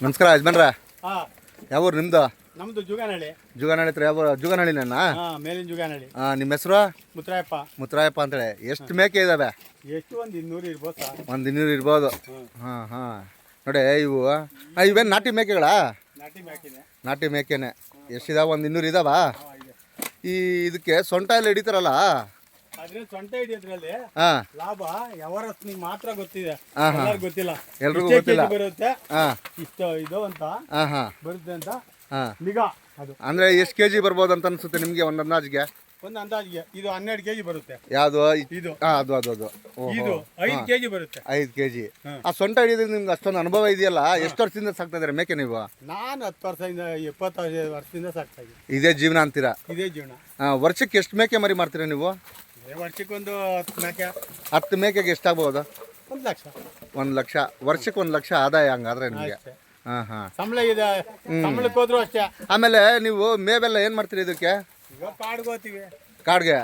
ನಮಸ್ಕಾರ ಯಜಮಾನ್ರ. ಹಾ. ಯಾವ ಊರು ನಿಮ್ಮದು ನಮ್ದು ಜುಗಾನಹಳ್ಳಿ. ಜುಗಾನಹಳ್ಳಿ ಹತ್ರ ಯಾವ ಜುಗಾನಳ್ಳಿ ನನ್ನ ಮೇಲಿನ ಜುಗಾನಹಳ್ಳಿ. ನಿಮ್ಮ ಹೆಸರು? ಮುತ್ರಾಯಪ್ಪ. ಮುತ್ತರಾಯಪ್ಪ ಅಂತೇಳಿ. ಎಷ್ಟು ಮೇಕೆ ಇದಾವೆ? ಎಷ್ಟು ಒಂದು ಇನ್ನೂರು ಇರ್ಬೋದು ಒಂದು ಇನ್ನೂರು ಇರ್ಬೋದು. ಹಾಂ. ಹಾಂ ನೋಡಿ ಇವು ಆ, ಇವೇನು ನಾಟಿ ಮೇಕೆಗಳಾ? ನಾಟಿ ಮೇಕೆನೆ. ನಾಟಿ ಮೇಕೆನೆ. ಎಷ್ಟಿದಾವೆ? ಒಂದು ಇನ್ನೂರು ಇದಾವ? ಈ ಇದಕ್ಕೆ ಸೊಂಟ ಎಲ್ಲ ಹಿಡಿತಾರಲ್ಲ? ಸೊಂಟ ಹಿಡಿಯೋದ್ರಲ್ಲಿ ಲಾಭ ಯಾವರಸ್ ನಿಮ್ಗೆ ಮಾತ್ರ ಗೊತ್ತಿದೆ. ಎಲ್ಲರಿಗೂ ಗೊತ್ತಿಲ್ಲ. ಎಲ್ರಿಗೂ ಗೊತ್ತಿಲ್ಲ. ಕೆಜಿ ಬರುತ್ತೆ ಇಷ್ಟು ಇದು ಅಂತ ಬರುತ್ತೆ ಅಂತ. ನಿಗಾ ಅದು. ಅಂದರೆ ಎಷ್ಟು ಕೆ ಜಿ ಬರ್ಬೋದು ಅಂತ ಅನ್ಸುತ್ತೆ ನಿಮ್ಗೆ ಒಂದ್ ಅಂದಾಜಿಗೆ? ಒಂದು ಅಂದಾಜಿಗೆ. ಇದು ಹನ್ನೆರಡು ಕೆಜಿ ಬರುತ್ತೆ. ಯಾವುದು? ಇದು. ಅದು ಅದು ಅದು. ಇದು ಐದು ಕೆಜಿ ಬರುತ್ತೆ. ಐದು ಕೆಜಿ. ಆ ಸೊಂಟ ಹಿಡಿಯೋದು ನಿಮ್ಗೆ ಅಷ್ಟೊಂದು ಅನುಭವ ಇದೆಯಲ್ಲ? ಎಷ್ಟು ವರ್ಷದಿಂದ ಸಾಕ್ತಾ ಇದ್ದಾರೆ ಮೇಕೆ ನೀವು? ನಾನು ಹತ್ತು ವರ್ಷದಿಂದ ಇಪ್ಪತ್ತೈದು ವರ್ಷದಿಂದ ಸಾಕ್ತಾ ಇದ್ದೀನಿ. ಇದೇ ಜೀವನ ಅಂತೀರಾ? ಇದೇ ಜೀವನ. ವರ್ಷಕ್ಕೆ ಎಷ್ಟು ಮೇಕೆ ಮರಿ ಮಾಡ್ತೀರಾ ನೀವು? ವರ್ಷಕ್ಕೊಂದು ಹತ್ತು ಮೇಕೆ. ಹತ್ತು ಮೇಕೆಗೆ ಎಷ್ಟಾಗ್ಬೋದು? ಒಂದು ಲಕ್ಷ. ಒಂದು ಲಕ್ಷ. ವರ್ಷಕ್ಕೆ ಒಂದು ಲಕ್ಷ ಆದಾಯ ಹಂಗಾದ್ರೆ ನಿಮಗೆ? ಅಷ್ಟೇ. ಹಾಂ ಹಾಂ. ಸಂಬಳ ಇದೆ. ಸಂಬಳಕ್ಕೆ ಹೋದ್ರು ಅಷ್ಟೇ. ಆಮೇಲೆ ನೀವು ಮೇವೆಲ್ಲ ಏನು ಮಾಡ್ತೀರಿ ಇದಕ್ಕೆ? ಈಗ ಕಾಡ್ಗೆ ಹೋಗ್ತೀವಿ. ಕಾಡ್ಗೆ?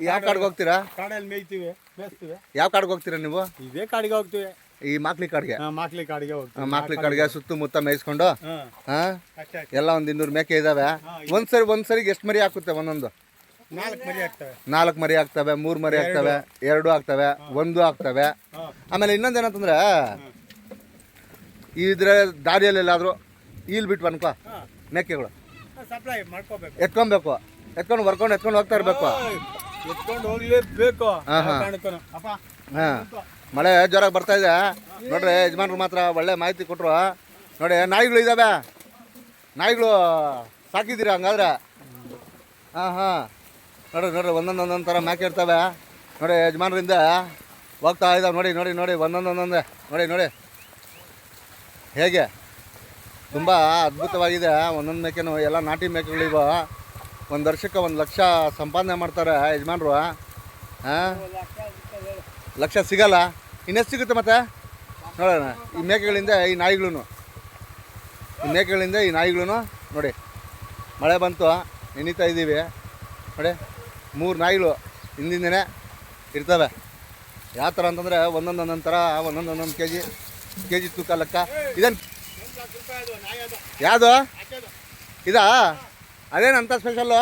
ಯಾವ ಕಾಡ್ಗೆ ಹೋಗ್ತೀರಾ? ಕಾಡಲ್ಲಿ ಮೇಯ್ತೀವಿ ಮೇಯ್ತೀವಿ ಯಾವ ಕಾಡ್ಗೆ ಹೋಗ್ತೀರಾ ನೀವು? ಇದೇ ಕಾಡಿಗೆ ಹೋಗ್ತೀವಿ. ಈ ಮಾಕ್ಲಿ ಕಾಡ್ಗೆ? ಮಾಕ್ಲಿ ಕಾಡಿಗೆ ಹೋಗ್ತೀವಿ. ಮಾಕ್ಲಿ ಕಾಡ್ಗೆ ಸುತ್ತಮುತ್ತ ಮೇಯಿಸ್ಕೊಂಡು? ಹಾಂ. ಹಾಂ? ಅಷ್ಟೇ ಅಷ್ಟೇ. ಎಲ್ಲ ಒಂದು ಇನ್ನೂರು ಮೇಕೆ ಇದಾವೆ. ಒಂದ್ಸರಿ ಒಂದ್ಸರಿಗೆ ಒಂದು ಸರಿಗೆ ಎಷ್ಟು ಮರಿ ಹಾಕುತ್ತೆ ಒಂದೊಂದು? ನಾಲ್ಕು ಮರಿ ಆಗ್ತವೆ. ನಾಲ್ಕು ಮರಿ ಆಗ್ತವೆ ಮೂರು ಮರಿ ಆಗ್ತವೆ ಎರಡು ಆಗ್ತವೆ ಒಂದು ಆಗ್ತವೆ. ಆಮೇಲೆ ಇನ್ನೊಂದು ಏನಂತಂದ್ರೆ ಇದ್ರ ದಾರಿಯಲ್ಲೆಲ್ಲಾದರೂ ಈಲ್ ಬಿಟ್ಟು ಅನ್ಕೋ ಮೆಕ್ಕೆಗಳು ಮೇಕೆಗಳು. ಎತ್ಕೊಬೇಕು ಎತ್ಕೊಂಡು ಬರ್ಕೊಂಡು ಎತ್ಕೊಂಡು ಹೋಗ್ತಾ ಇರಬೇಕು. ಮಳೆ ಜೋರಾಗಿ ಬರ್ತಾ ಇದೆ. ನೋಡ್ರಿ ಯಜಮಾನ್ರು ಮಾತ್ರ ಒಳ್ಳೆ ಮಾಹಿತಿ ಕೊಟ್ಟರು ನೋಡಿ ನಾಯಿಗಳು ಇದ್ದಾವೆ ನಾಯಿಗಳು ಸಾಕಿದ್ದೀರಾ ಹಂಗಾದ್ರೆ? ಹಾಂ ಹಾಂ. ನೋಡ್ರಿ ನೋಡಿ ಒಂದೊಂದು ಒಂದೊಂದು ಥರ ಮ್ಯಾಕೆ ಇರ್ತವೆ. ನೋಡಿ, ಯಜಮಾನ್ರಿಂದ ಹೋಗ್ತಾ ಇದ್ದಾವೆ. ನೋಡಿ ನೋಡಿ ನೋಡಿ ಒಂದೊಂದೇ ನೋಡಿ ನೋಡಿ. ಹೇಗೆ? ತುಂಬ ಅದ್ಭುತವಾಗಿದೆ. ಒಂದೊಂದು ಮೇಕೆನೂ ಎಲ್ಲ ನಾಟಿ ಮೇಕೆಗಳಿವ ಒಂದು ವರ್ಷಕ್ಕೆ ಒಂದು ಲಕ್ಷ ಸಂಪಾದನೆ ಮಾಡ್ತಾರೆ ಯಜಮಾನ್ರು. ಹಾಂ? ಲಕ್ಷ ಸಿಗಲ್ಲ. ಇನ್ನೆಷ್ಟು ಸಿಗುತ್ತೆ ಮತ್ತೆ? ನೋಡೋಣ. ಈ ಮೇಕೆಗಳಿಂದ ಈ ನಾಯಿಗಳೂ ಈ ಮೇಕೆಗಳಿಂದ ಈ ನಾಯಿಗಳೂ ನೋಡಿ. ಮಳೆ ಬಂತು. ನೆನೀತಾ ಇದ್ದೀವಿ. ನೋಡಿ. ಮೂರು ನಾಯಿಗಳು ಹಿಂದಿಂದನೇ ಇರ್ತವೆ. ಯಾವ ಥರ ಅಂತಂದರೆ ಒಂದೊಂದು ಒಂದೊಂದು ಥರ, ಒಂದೊಂದು ಒಂದೊಂದು ಕೆ ಜಿ ಕೆ ಜಿ ತೂಕ ಲೆಕ್ಕ. ಇದೇನು ಯಾವುದು? ಇದಾ? ಅದೇನಂತ ಸ್ಪೆಷಲ್ಲು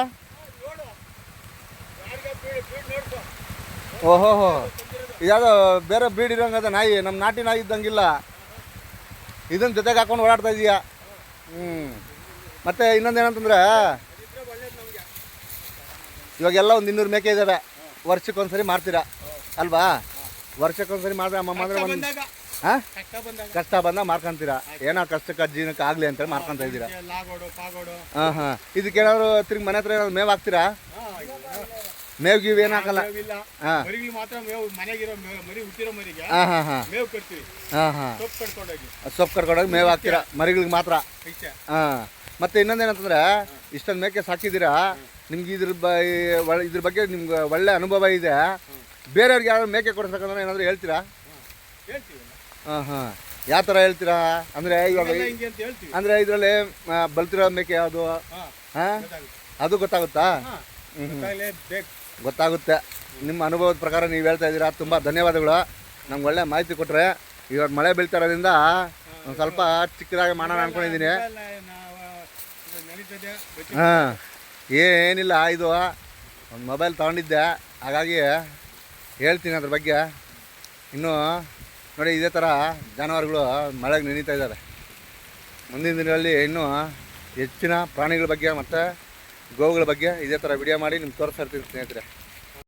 ಓಹೋ ಹೋ ಬೇರೆ ಬ್ರೀಡ್ ಇರೋಂಗದ ನಾಯಿ ನಮ್ಮ ನಾಟಿ ನಾಯಿ ಇದ್ದಂಗಿಲ್ಲ. ಇದನ್ನ ಜೊತೆಗೆ ಹಾಕೊಂಡು ಓಡಾಡ್ತಾ ಇದೀಯ? ಹ್ಞೂ ಮತ್ತು ಇನ್ನೊಂದು ಏನಂತಂದ್ರೆ ಇದ್ರೆ ಒಳ್ಳೇದು ನಮಗೆ ಇವಾಗೆಲ್ಲ ಒಂದು ಇನ್ನೂರು ಮೇಕೆ ಇದ್ದಾವೆ ವರ್ಷಕ್ಕೊಂದ್ಸರಿ ಮಾಡ್ತೀರಾ ಅಲ್ವಾ? ವರ್ಷಕ್ಕೊಂದ್ಸರಿ ಮಾಡಿದ್ರೆ ಅಮ್ಮ ಅಂದರೆ ಒಂದು ಹಾಂ ಕಷ್ಟ ಬಂದಾಗ. ಮಾರ್ಕೊಂತೀರಾ? ಏನೋ ಕಷ್ಟಕ್ಕೆ ಜೀವನಕ್ಕೆ ಆಗಲಿ ಅಂತೇಳಿ ಮಾರ್ಕೊಂತ ಇದ್ದೀರಾ? ಹಾಂ. ಹಾಂ ಇದಕ್ಕೇನಾದ್ರು ತಿರ್ಗಿ ಮನೆ ಹತ್ರ ಏನಾದ್ರು ಮೇವು ಹಾಕ್ತೀರಾ? ಮೇವು ಗೀವು ಏನು ಹಾಕಲ್ಲ? ಹಾಂ. ಹಾಂ ಹಾಂ ಹಾಂ. ಸೊಪ್ಪು ಕರ್ಕೊಂಡೋಗಿ ಮೇವು ಹಾಕ್ತೀರಾ? ಮರಿಗಳಿಗೆ ಮಾತ್ರ? ಹಾಂ. ಮತ್ತು ಇನ್ನೊಂದೇನಂತಂದ್ರೆ ಇಷ್ಟೊಂದು ಮೇಕೆ ಸಾಕಿದ್ದೀರಾ? ನಿಮ್ಗೆ ಇದ್ರ ಬ ಇದ್ರ ಬಗ್ಗೆ ನಿಮ್ಗೆ ಒಳ್ಳೆ ಅನುಭವ ಇದೆ. ಬೇರೆಯವ್ರಿಗೆ ಯಾರು ಮೇಕೆ ಕೊಡ್ಸಕ್ಕಂದ್ರೆ ಏನಾದರೂ ಹೇಳ್ತೀರಾ? ಹೇಳ್ತೀವಿ ಹಾಂ ಹಾಂ. ಯಾವ ಥರ ಹೇಳ್ತೀರಾ? ಅಂದರೆ ಇವಾಗ ಹಿಂಗೆ ಅಂತ ಹೇಳ್ತೀವಿ. ಅಂದರೆ ಇದರಲ್ಲಿ ಬಲ್ತಿರೋ ಮೇಕೆ ಯಾವುದು? ಹಾಂ. ಅದು ಗೊತ್ತಾಗುತ್ತಾ? ಬೇಕು. ಗೊತ್ತಾಗುತ್ತೆ. ನಿಮ್ಮ ಅನುಭವದ ಪ್ರಕಾರ ನೀವು ಹೇಳ್ತಾ ಇದ್ದೀರಾ? ತುಂಬ ಧನ್ಯವಾದಗಳು. ನಮ್ಗೆ ಒಳ್ಳೆ ಮಾಹಿತಿ ಕೊಟ್ಟರೆ ಇವಾಗ ಮಳೆ ಬೀಳ್ತಾ ಇರೋದ್ರಿಂದ ಒಂದು ಸ್ವಲ್ಪ ಚಿಕ್ಕದಾಗಿ ಮಾಡೋಣ ಬಚ್ಚಿ- ಹಾಂ. ಏನಿಲ್ಲ, ಇದು ಒಂದು ಮೊಬೈಲ್ ತೊಗೊಂಡಿದ್ದೆ. ಹಾಗಾಗಿ ಹೇಳ್ತೀನಿ ಅದ್ರ ಬಗ್ಗೆ. ಇನ್ನು ನೋಡಿ, ಇದೇ ಥರ ಜಾನುವಾರುಗಳು ಮಳೆಗೆ ನೆನೀತಾ ಇದ್ದಾರೆ ಮುಂದಿನ ದಿನಗಳಲ್ಲಿ ಇನ್ನೂ ಹೆಚ್ಚಿನ ಪ್ರಾಣಿಗಳ ಬಗ್ಗೆ ಮತ್ತು ಗೋವುಗಳ ಬಗ್ಗೆ ಇದೇ ಥರ ವಿಡಿಯೋ ಮಾಡಿ ನಿಮ್ಗೆ ತೋರಿಸ್ತಾ ಇರ್ತೀನಿ ಸ್ನೇಹಿತರೆ.